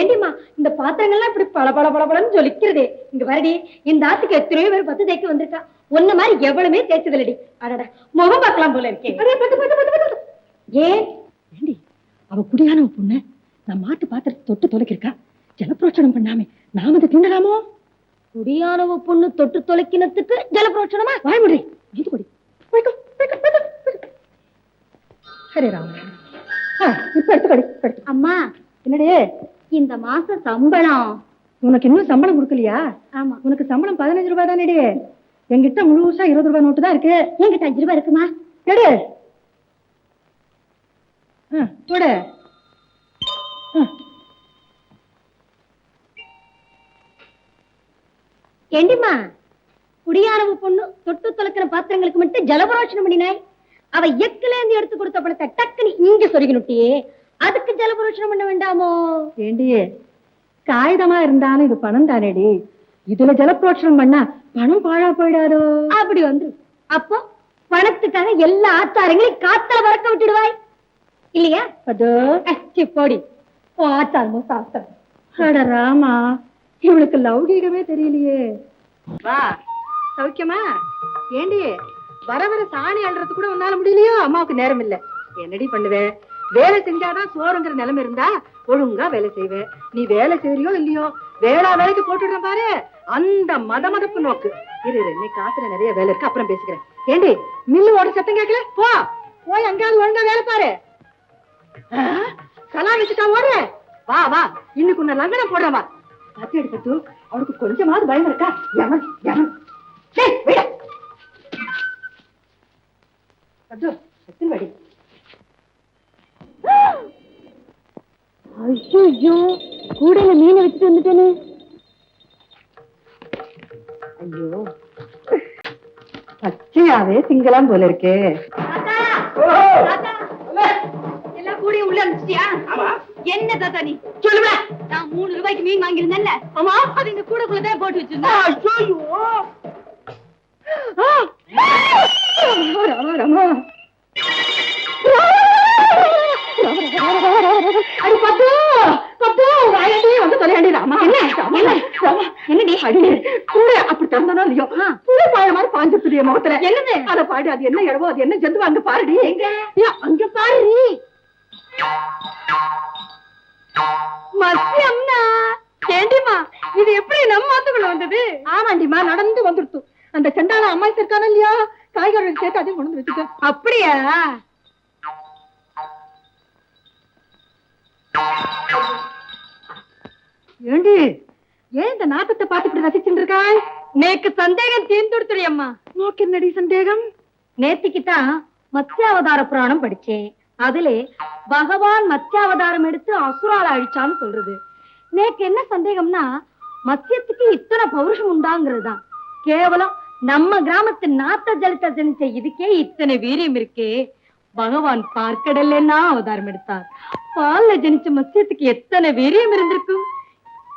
ஏண்டிமா இந்த பாத்திரங்கள்லாம் இப்படி பல பல பல பலன்னு ஜொலிக்கிறதே. இங்க வரடி இந்த ஆத்துக்கு எத்தனையோ பேர் பத்து தேய்க்க வந்திருக்கா. ஒன்ன மாதிரி எவ்வளவுமே தேய்ச்சதில்லடி. அடடா முகம் பார்க்கலாம் போல இருக்கே. ஏன்? ஏண்டி அவ குடியான பொண்ணு. நான் மாட்டு பாத்திரத்தை தொட்டு தொலைக்கிருக்கா. ஜலப்பிரோச்சனம் பண்ணாமே. நாம அதை திண்டலாமோ குடியானவ பொண்ணு தொட்டு தொலைக்கினத்துக்கு ஜலபிரோட்சணமா வாய் முடி. இது கொடி. ஹரே ராம. இப்ப எடுத்துக்கடி. அம்மா. என்னடி இந்த மாச சம்பளம். உனக்கு இன்னும் சம்பளம் கொடுக்கலையா? ஆமா. உனக்கு சம்பளம் பதினஞ்சு ரூபாய் தானேடி. என்கிட்ட முழுசா இருபது ரூபாய் நோட்டு தான் இருக்கு. என்கிட்ட அஞ்சு ரூபாய் இருக்குமா? எடு. தொடு. ஏண்டிமா குடியானவ பொண்ணு தொட்டு தொலைக்கிற பாத்திரங்களுக்கு மட்டும் ஜலபரோஷனம் பண்ணினாய். அவ எக்குல இருந்து எடுத்து கொடுத்த பணத்தை டக்குன்னு இங்க சொருகினுட்டியே. அதுக்கு ஜலபரோஷனம் பண்ண வேண்டாமோ? ஏண்டி காகிதமா இருந்தாலும் இது பணம் தானேடி. இதுல ஜலப்பிரோட்சணம் பண்ணா பணம் பாழா போயிடாதோ? அப்படி வந்து அப்போ பணத்துக்காக எல்லா ஆச்சாரங்களையும் காத்தல பறக்க விட்டுடுவாய். இல்லையா? அதோ. போடி. சாஸ்திரம் அட ராமா இவளுக்கு லௌகீகமே தெரியலையே. வா. சௌக்கியமா? ஏண்டி வர வர சாணி அள்ளுறது கூட உன்னால முடியலையோ? அம்மாவுக்கு நேரம் இல்ல என்னடி பண்ணுவேன் வேலை செஞ்சாதான் சோறுங்கிற நிலைமை இருந்தா ஒழுங்கா வேலை செய்வேன் நீ வேலை செய்யறியோ இல்லையோ வேளா வேலைக்கு போட்டுடுறேன் பாரு. அந்த மத மதப்பு நோக்கு. இரு நீ காத்துல நிறைய வேலை இருக்கு அப்புறம் பேசிக்கிறேன். ஏண்டி மில்லு ஓட சத்தம் கேட்கல? போ போய் அங்கேயாவது ஒழுங்கா வேலை பாரு. சலா வச்சுட்டா ஓடுற? வா வா இன்னைக்கு உன்ன லங்கனம் போடுறேன் வா. பத்தி எடுத்து அவனுக்கு கொஞ்சமாவது பயம் இருக்கா? எவன் எவன் டேய், விடு. பத்து, எத்தனை வடி ஐயோ கூடையில மீனை வச்சுட்டு வந்துட்டேனே ஐயோ பச்சையாவே திங்கலாம் போல இருக்கே எல்லா கூடையும் உள்ள அனுப்பிச்சிட்டியா என்ன தாத்தா நீ சொல்லுவ நான் மூணு ரூபாய்க்கு மீன் வாங்கியிருந்தேன்ல ஆமா அது இந்த கூடைக்குள்ளதான் போட்டு வச்சிருந்தேன் ராமா ராமா அடி பத்து வந்து தொலையாண்டி ராமா என்ன? என்ன? ராமா என்னடி? அடி கூட அப்படி திறந்தானோ இல்லையோ? புழு பாய மாதிரி பாஞ்சிருக்குது என் முகத்துல. என்னது? அத பாடு அது என்ன இடவோ அது என்ன ஜந்து அங்க பாருடி. அங்க பாருடி. மத்தியம்னா ஏண்டிமா இது எப்படி நம்ம ஆத்துக்குள்ள வந்தது? ஆமாண்டிமா நடந்து வந்துடுத்து அந்த செண்டால அம்மாய் இருக்கான இல்லையா? காய்கறி சேர்த்து அதையும் கொண்டு வச்சுக்க. அப்படியா? ஏண்டி? ஏன் இந்த நாட்டத்தை பார்த்து இப்படி ரசிச்சுட்டு இருக்காய் நேக்கு சந்தேகம் தீர்ந்துடுத்துடி அம்மா. நோக்கு என்னடி சந்தேகம்? நேத்திக்கு தான் மத்ஸ்யாவதார புராணம் படிச்சேன் அதுல பகவான் மத்ஸ்யாவதாரம் எடுத்து அசுரால அழிச்சான்னு சொல்றது. நேக்கு என்ன சந்தேகம்னா மத்யத்துக்கு இத்தனை பௌருஷம் உண்டாங்கிறது தான் கேவலம் நம்ம கிராமத்து நாத்த ஜலத்தை ஜனிச்ச இதுக்கே இத்தனை வீரியம் இருக்கே. பகவான் பார்க்கடல்ல அவதாரம் எடுத்தார்? பால்ல ஜனிச்ச மத்யத்துக்கு எத்தனை வீரியம் இருந்திருக்கும்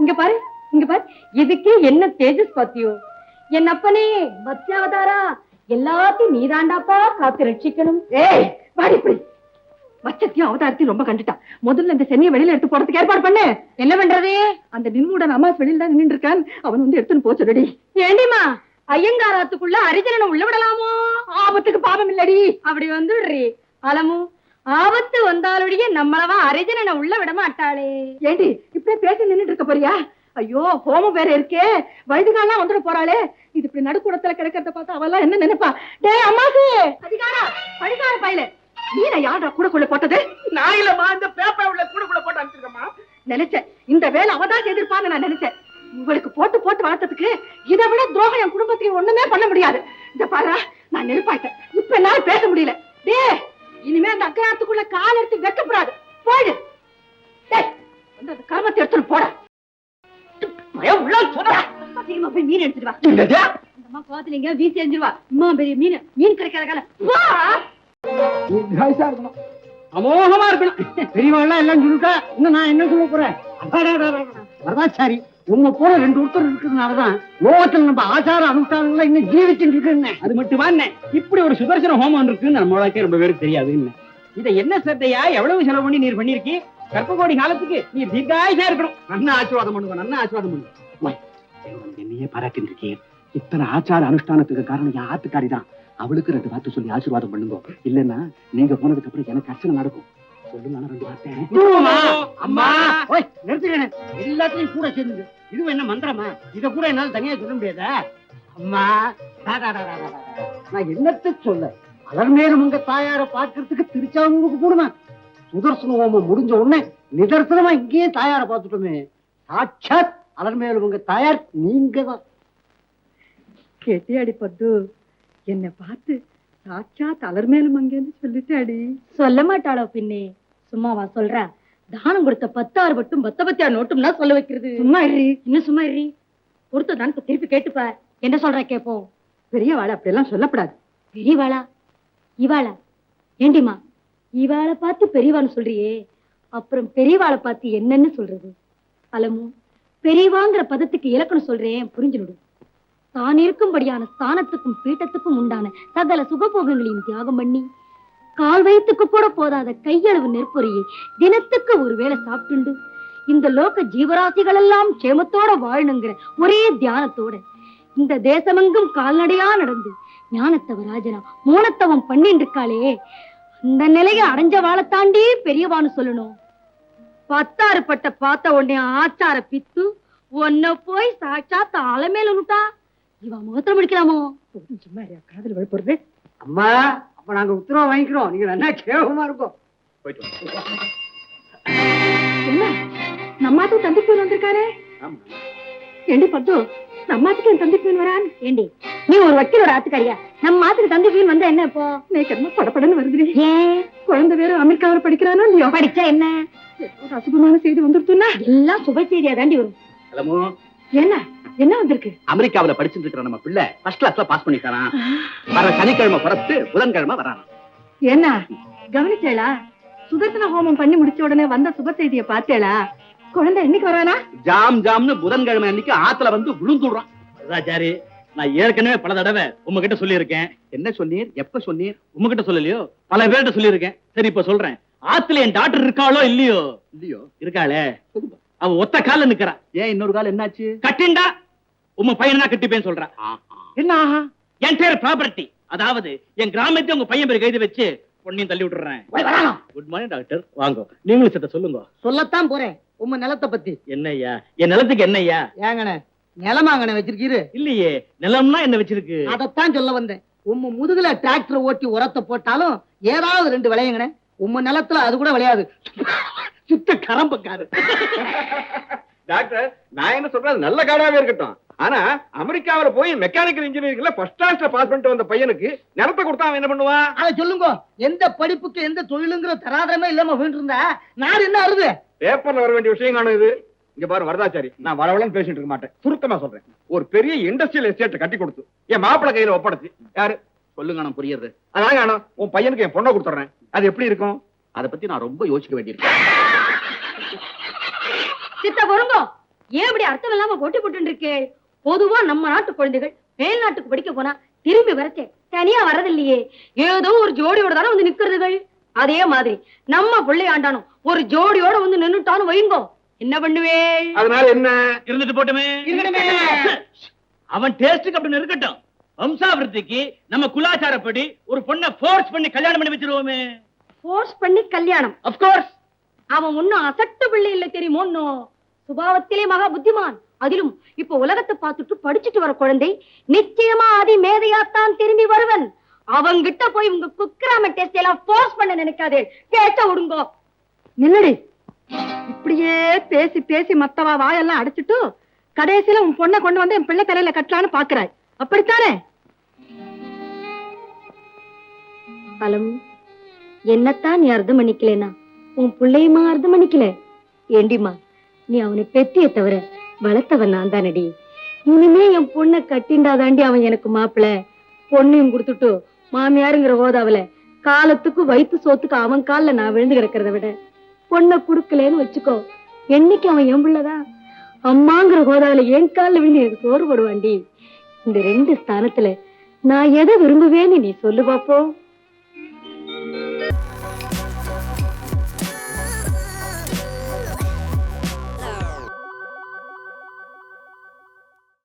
இங்க பாரு இங்க பாரு. இதுக்கே என்ன தேஜஸ் பாத்தியோ? என் அப்பனே மத்ஸ்யாவதாரா? எல்லாத்தையும் நீதாண்டாப்பா காத்து ரட்சிக்கணும். ஏய் வாடி இப்படி. மச்சத்தையும் அவதாரத்தையும் ரொம்ப கண்டுட்டான் முதல்ல இந்த சென்னையை வெளியில எடுத்து போறதுக்கு ஏற்பாடு பண்ணு. என்ன பண்றது? அந்த நின்முடன் அம்மாஸ் வெளியில தான் நின்று இருக்கான். அவன் வந்து எடுத்துன்னு போச்சு ரெடி ஏண்டிமா ஐயங்காராத்துக்குள்ள அரிஜனனை உள்ள விடலாமோ? ஆபத்துக்கு பாவம் இல்லடி. அப்படி வந்துடுறி. அலமு ஆபத்து வந்தாலுடைய நம்மளவா அரிஜனனை உள்ள விட மாட்டாளே. ஏண்டி இப்படியே பேசி நின்னுட்டு இருக்க போறியா? ஐயோ ஹோமம் வேற இருக்கே. வயதுகாலாம் வந்துட போறாளே. இது இப்படி நடுக்கூடத்துல கிடக்கிறத பார்த்தா அவெல்லாம் என்ன நினைப்பா? டேய் அம்மாசு! அதிகாரா படிக்கார பையல. நீன யாரா கூடக்குள்ள போட்டது? நான் இல்லம்மா இந்த பேப்பர் உள்ள கூடக்குள்ள போட்டு அனுப்பிச்சிருக்கம்மா. நினைச்சேன். இந்த வேலை அவதான் செய்திருப்பான்னு நான் நினைச்சேன். உங்களுக்கு போட்டு போட்டு வளர்த்ததுக்கு இதை விட துரோகம் என் குடும்பத்துக்கு ஒண்ணுமே பண்ண முடியாது. இந்த பாரு நான் நெருப்பாயிட்டேன். இப்ப என்னால பேச முடியல. டேய் இனிமே அந்த அக்கராத்துக்குள்ள கால் எடுத்து வைக்கப்படாது போயிடு. வந்து அந்த கர்மத்தை எடுத்துட்டு போட. மீன் எடுத்துட்டு வா. அந்த அம்மா கோவத்துல எங்க வீசி எரிஞ்சிருவா. அம்மா பெரிய மீன். மீன் கிடைக்காத காலம் அமோகமா இருக்கணும். பெரியவாள்லாம் எல்லாம் சொல்லிட்டா இன்னும் நான் என்ன சொல்ல போறேன்? வரதாச்சாரி உங்க போல ரெண்டு ஒருத்தர் இருக்கிறதுனாலதான் லோகத்துல நம்ம ஆச்சார அனுஷ்டானங்கள இன்னும் ஜீவிச்சுட்டு இருக்குன்னு அது மட்டுமா என்ன இப்படி ஒரு சுதர்சன ஹோமம் இருக்குன்னு நம்மளுக்கே ரொம்ப பேருக்கு தெரியாதுன்னு இதை என்ன சத்தையா எவ்வளவு செலவு பண்ணி நீர் பண்ணிருக்கி? கற்பகோடி காலத்துக்கு நீ தீர்க்காயுசா இருக்கணும். நல்ல ஆசீர்வாதம் பண்ணுவோம் நல்ல ஆசீர்வாதம் பண்ணுவோம் என்னையே பாராட்டிருக்கேன் இத்தனை ஆச்சார அனுஷ்டானத்துக்கு காரணம் என் ஆத்துக்காரி தான் அவளுக்கு ரெண்டு வார்த்தை சொல்லி ஆசீர்வாதம் பண்ணுங்க. இல்லைன்னா நீங்க போனதுக்கு அப்புறம் எனக்கு அர்ச்சனை நடக்கும். சொல்லுங்க ஆனா ரெண்டு வார்த்தை அம்மா! ஓய் நிறுத்துக்கிறேன் எல்லாத்தையும் கூட சேர்ந்து. இது என்ன மந்திரமா? இத கூட என்னால தனியா சொல்ல முடியாதா? அம்மா. நான் என்னத்த சொல்ல? அலர் மேலும் உங்க தாயார பாக்குறதுக்கு திருச்சாவூருக்கு போடுவேன் சுதர்சன ஹோமம் முடிஞ்ச உடனே நிதர்சனமா இங்கேயே தாயார பார்த்துட்டோமே. சாட்சாத் அலர் மேலும் உங்க தாயார் நீங்க தான் கேட்டியாடி பத்து என்னை பார்த்து சாட்சா தலர் மேல மங்கன்னு சொல்லிட்டாடி. சொல்ல மாட்டாளோ பின்னே? சும்மாவா சொல்றா தானம் கொடுத்த பத்தாறு பட்டும் பத்த பத்தியா நோட்டும்னா சொல்ல வைக்கிறது. சும்மா இருடி இன்னும் சும்மா இருறி கொடுத்த தானத்தை திருப்பி கேட்டுப்ப. என்ன சொல்ற கேப்போம்? பெரியவாளை அப்படியெல்லாம் சொல்லப்படாது. பெரியவாளா? இவாளா? ஏண்டிமா இவாளை பார்த்து பெரியவான்னு சொல்றியே. அப்புறம் பெரியவாளை பார்த்து என்னன்னு சொல்றது? அலமு பெரியவாங்கிற பதத்துக்கு இலக்கணம் சொல்றேன் புரிஞ்சுடு தான் இருக்கும்படியான ஸ்தானத்துக்கும் பீட்டத்துக்கும் உண்டான சகல சுகபோகங்களையும் தியாகம் பண்ணி கால் வயிற்றுக்கு கூட போதாத கையளவு நெற்பொறியை தினத்துக்கு ஒருவேளை சாப்பிட்டுண்டு. இந்த லோக ஜீவராசிகள் எல்லாம் க்ஷேமத்தோட வாழணுங்கிற ஒரே தியானத்தோட இந்த தேசமெங்கும் கால்நடையா நடந்து ஞானத்தவ ராஜனா மோனத்தவம் பண்ணிட்டு இருக்காளே அந்த நிலையை அடைஞ்ச வாழத்தாண்டி பெரியவான்னு சொல்லணும். பத்தாறு பட்ட பார்த்த உடனே ஆச்சார பித்து ஒன்ன போய் சாட்சாத் அலமேல விட்டா இவ முகத்துல முடிக்கலாமோ சும்மா காதுல விழுப்புறது அம்மா அப்ப நாங்க உத்தரவு வாங்கிக்கிறோம். நீங்க நல்லா கேவலமா இருக்கும் என்ன? நம்மாத்துக்கு தந்தி பேர் வந்திருக்காரு. ஏண்டி பத்து நம்மாத்துக்கு என் தந்தி பேர் வரான்? ஏண்டி நீ ஒரு வக்கீலோட ஆத்துக்காரியா? நம்ம மாத்துக்கு தந்தி வீண் வந்தா என்ன இப்போ? நேக்கு என்ன படப்படன்னு வருதுடி. ஏன்? குழந்தை வேற அமெரிக்காவில் படிக்கிறானோ இல்லையோ? படிச்சா என்ன? ஒரு அசுபமான செய்தி வந்துருத்துன்னா எல்லாம் சுப செய்தியா தாண்டி வரும். என்ன? என்ன வந்திருக்கு? அமெரிக்காவுல படிச்சுட்டு இருக்கிற நம்ம பிள்ளை ஃபர்ஸ்ட் கிளாஸ்ல பாஸ் பண்ணிட்டாராம். வர சனிக்கிழமை புறத்து புதன்கிழமை வரான் என்ன கவனிச்சேளா? சுதர்சன ஹோமம் பண்ணி முடிச்ச உடனே வந்த சுப செய்தியை பார்த்தேளா? குழந்தை என்னைக்கு வரானா? ஜாம் ஜாம்னு புதன்கிழமை அன்னைக்கு ஆத்துல வந்து விழுந்துடுறான். ராஜாரி நான் ஏற்கனவே பல தடவை உங்ககிட்ட சொல்லியிருக்கேன். என்ன சொன்னீர்? எப்ப சொன்னீர்? உங்ககிட்ட சொல்லலையோ? பல பேர்கிட்ட சொல்லியிருக்கேன். சரி இப்ப சொல்றேன். ஆத்துல என் டாக்டர் இருக்காளோ இல்லையோ? இல்லையோ. இருக்காளே. அவ ஒத்த கால நிக்கிறா. ஏன் இன்னொரு கால் என்னாச்சு? கட்டிண்டா? உங்க பையன் தான் கட்டிப்பேன்னு சொல்றா. என்ன என் பேர் ப்ராப்பர்ட்டி அதாவது என் கிராமத்தை உங்க பையன் பேர் கைது வச்சு பொண்ணையும் தள்ளி விட்டுறேன். குட் மார்னிங் டாக்டர் வாங்க. நீங்களும் சத்த சொல்லுங்க. சொல்லத்தான் போறேன். உம்ம நிலத்தை பத்தி. என்னய்யா? என் நிலத்துக்கு என்னய்யா? ஏங்கண்ணே நிலமாங்கண்ணே வச்சிருக்கீரு? இல்லையே நிலம்னா என்ன வச்சிருக்கு? அதத்தான் சொல்ல வந்தேன். உம்ம முதுகுல டிராக்டர் ஓட்டி உரத்தை போட்டாலும் ஏதாவது ரெண்டு விளையுங்கண்ணே. உம்ம நிலத்துல அது கூட விளையாது. சுத்த கரம்பக்காரு டாக்டர் நான் என்ன சொல்றது? நல்ல காடாவே இருக்கட்டும். ஆனா அமெரிக்காவுல போய் மெக்கானிக்கல் இன்ஜினியரிங்ல ஃபர்ஸ்ட் கிளாஸ்ல பாஸ் பண்ணிட்டு வந்த பையனுக்கு நிலத்தை கொடுத்தா அவன் என்ன பண்ணுவான்? அதை சொல்லுங்க. எந்த படிப்புக்கு எந்த தொழிலுங்கிற தராதரமே இல்லாம போயிட்டு இருந்தா நாடு என்ன அறுது பேப்பர்ல வர வேண்டிய விஷயம் காணும் இது. இங்க பாரு வரதாச்சாரி. நான் வரவளன்னு பேசிட்டு இருக்க மாட்டேன். சுருக்கமா சொல்றேன். ஒரு பெரிய இண்டஸ்ட்ரியல் எஸ்டேட் கட்டி கொடுத்து. என் மாப்பிளை கையில ஒப்படைச்சு. யாரு? சொல்லுங்க நான் புரியுது அதான் காணும். உன் பையனுக்கு என் பொண்ணை கொடுத்துறேன் அது எப்படி இருக்கும்? அத பத்தி நான் ரொம்ப யோசிக்க வேண்டியிருக்கு. சித்த பொருங்கோ ஏன் இப்படி அர்த்தம் இல்லாம போட்டி போட்டு இருக்கே பொதுவா நம்ம நாட்டு குழந்தைகள் மேல் நாட்டுக்கு படிக்க போனா திரும்பி வரச்சே தனியா வரதில்லையே. ஏதோ ஒரு ஜோடியோட தானே வந்து நிக்கிறதுகள். அதே மாதிரி நம்ம பிள்ளை ஆண்டானும் ஒரு ஜோடியோட வந்து நின்னுட்டான்னு வைங்கோ. என்ன பண்ணுவே அதனால என்ன? இருந்துட்டு போட்டுமே. அவன் டேஸ்டுக்கு அப்படின்னு இருக்கட்டும் வம்சாபிருத்திக்கு நம்ம குலாச்சாரப்படி ஒரு பொண்ணை ஃபோர்ஸ் பண்ணி கல்யாணம் பண்ணி வச்சிருவோமே. ஃபோர்ஸ் பண்ணி கல்யாணம். அப்கோர்ஸ் அவன் ஒன்னும் அசட்டு பிள்ளை இல்ல தெரியுமோ இன்னும். சுபாவத்திலே மகா புத்திமான். அதிலும் இப்ப உலகத்தை பார்த்துட்டு படிச்சுட்டு வர குழந்தை நிச்சயமா அதி மேதையாத்தான் திரும்பி வருவன். அவங்கிட்ட போய் உங்க குக்கிராம டெஸ்ட் எல்லாம் ஃபோர்ஸ் பண்ண நினைக்காதே. பேச்ச விடுங்கோ நில்லடி இப்படியே பேசி பேசி மத்தவா வாயெல்லாம் அடைச்சிட்டு கடைசியில உன் பொண்ணை கொண்டு வந்து என் பிள்ளை தலையில கட்டலான்னு பாக்குறாய் அப்படித்தானே? பலம் என்னத்தான் நீ அர்த்தம் பண்ணிக்கலனா? உன் பிள்ளையுமா அர்த்தம் பண்ணிக்கல? ஏண்டிமா நீ அவனை பெத்திய தவிர வளர்த்தவன் நான் தானடி. இனிமே என் பொண்ணை கட்டிண்டாதாண்டி அவன் எனக்கு மாப்பிள. பொண்ணையும் கொடுத்துட்டு மாமியாருங்கிற ஓதாவல காலத்துக்கு வயிற்று சோத்துக்கு அவன் கால்ல நான் விழுந்து கிடக்கிறத விட பொண்ணை கொடுக்கலன்னு வச்சுக்கோ. என்னைக்கு அவன் என் பிள்ளைதான் அம்மாங்கிற கோதாவில என் கால்ல விழுந்து எனக்கு சோறு போடுவாண்டி. இந்த ரெண்டு ஸ்தானத்துல நான் எதை விரும்புவேன்னு நீ சொல்லு பாப்போம்